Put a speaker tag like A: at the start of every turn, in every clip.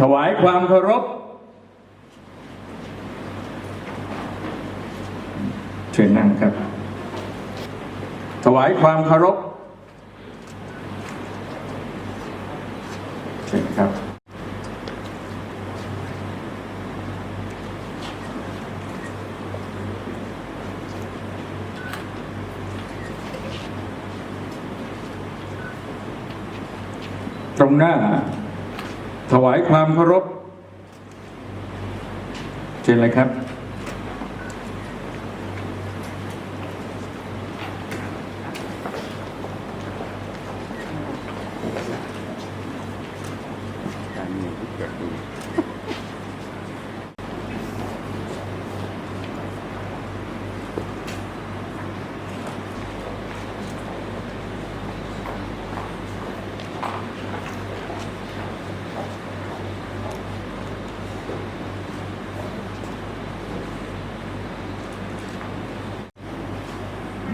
A: ถวายความเคารพเชิญนั่งครับ ถวายความเคารพเชิญครับ ตรงหน้า ถวายความเคารพเชิญเลยครับ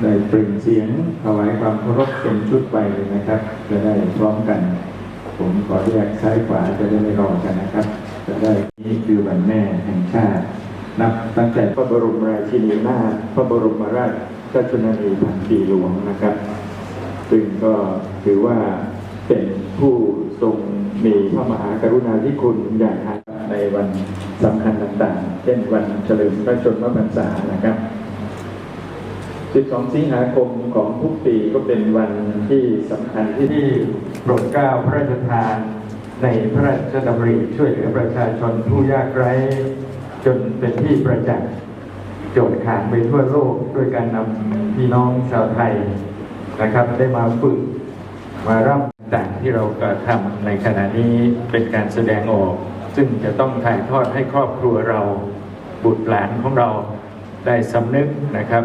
A: ได้เปล่งเสียงถวายความเคารพเป็นชุดไปเลยนะครับ จะได้พร้อมกัน ผมขอแยกซ้ายขวาจะได้ไม่รอกันนะครับ จะได้นี้คือวันแม่แห่งชาติ นับตั้งแต่พระบรมราชินีนาถพระบรมราชชนนีพันปีหลวงนะครับ ซึ่งก็ถือว่าเป็นผู้ทรงมีพระมหากรุณาธิคุณอย่างหาในวันสำคัญต่างๆ เช่นวันเฉลิมพระชนมพรรษานะครับ 12 สิงหาคมของทุกปีก็เป็นวันที่สำคัญที่ที่โปรดเกล้าพระราชทาน ในพระราชดำริช่วยเหลือประชาชนผู้ยากไร้ จนเป็นที่ประจักษ์โจทย์ขานไปทั่วโลกด้วยการนำพี่น้องชาวไทยนะครับ ได้มาฝึกมารับต่างที่เรากระทำในขณะนี้เป็นการแสดงออก ซึ่งจะต้องถ่ายทอดให้ครอบครัวเราบุตรหลานของเราได้สำนึกนะครับ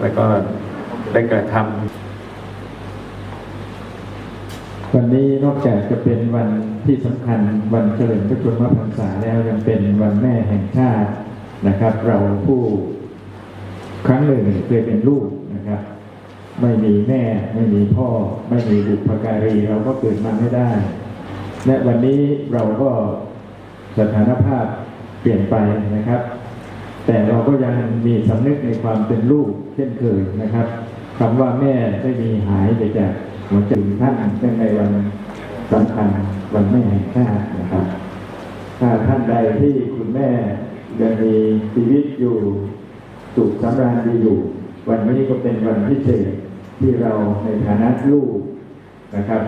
A: แล้วก็ได้กระทำวันนี้นอกจากจะเป็นวันที่สำคัญวันเฉลิมพระชนมพรรษาแล้วยังเป็นวันแม่แห่งชาตินะครับ เราผู้ครั้งหนึ่งเคยเป็นลูกนะครับ ไม่มีแม่ไม่มีพ่อ ไม่มีบุพการีเราก็เกิดมาไม่ได้ และวันนี้เราก็สถานภาพเปลี่ยนไปนะครับ แต่เราก็ยังมีสำนึกในความเป็นลูกเช่นเคยนะครับคำว่าแม่ไม่มีหายไปจากหัวใจท่านเนื่องในวันสำคัญวันแม่แห่งชาตินะครับ ถ้าท่านใดที่คุณแม่ยังมีชีวิตอยู่สุขสำราญดีอยู่ วันนี้ก็เป็นวันพิเศษที่เราในฐานะลูกนะครับ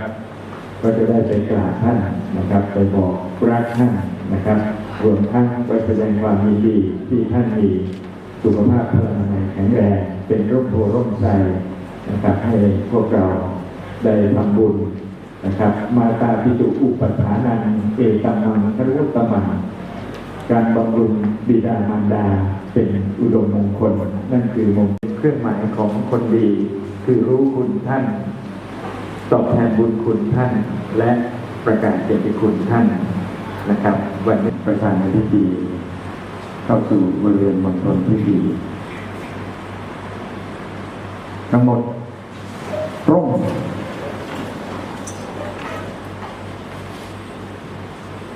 A: ก็จะได้ไปกราบท่านนะครับ ไปบอกรักท่านนะครับ รวมทั้งไปแสดงความยินดีที่ท่านมีสุขภาพพลานามัยแข็งแรง เป็นร่มโพร่มใจนะครับให้พวกเราได้ทำบุญนะครับ มาตาพิจุอุปัฏฐานังเอตัมมังครุตตมังการบำรุงบิดามารดาเป็นอุดมมงคล นั่นคือมงคลเครื่องหมายของคนดี คือรู้คุณท่าน ตอบแทนบุญคุณท่าน และประกาศเกียรติคุณท่าน นะครับ วันนี้ประธานในพิธีเข้าสู่บริเวณมณฑลพิธีทั้งหมดร่ม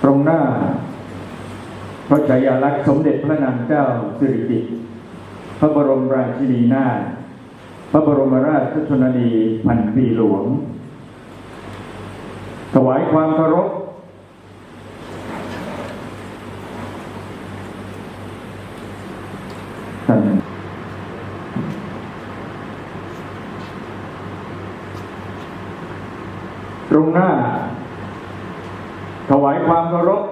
A: ตรงหน้า พระฉายาลักษณ์สมเด็จพระนางเจ้าสิริกิติ์พระบรมราชินีนาถพระบรมราชชนนีพันปีหลวงถวายความเคารพ ท่านต รงหน้า ถวายความเคารพ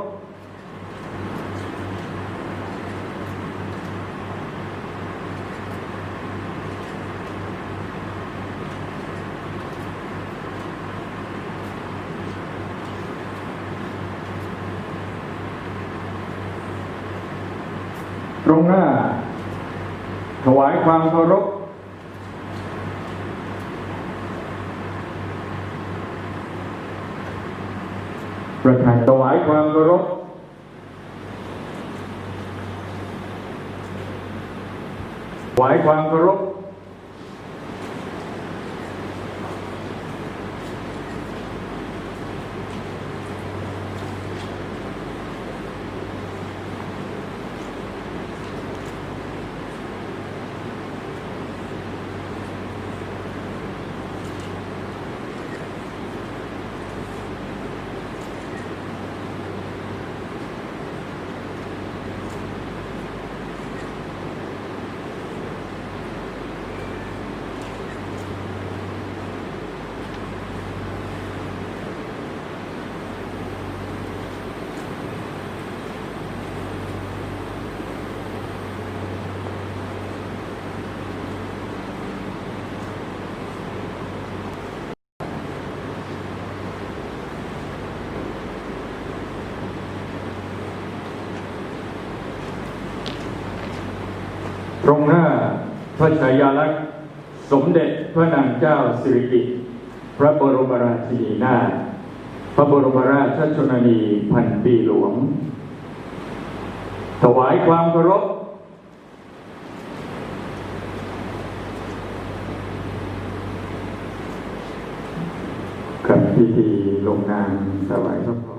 A: ตรงหน้า ถวายความเคารพ ประธานถวายความเคารพถวายความเคารพ ตรงหน้าพระชายาลักษณ์สมเด็จพระนางเจ้าสิริกิติ์พระบรมราชินีนาถพระบรมราชชนนีพันปีหลวง ถวายความเคารพกับพิธีลงนามถวายพระพร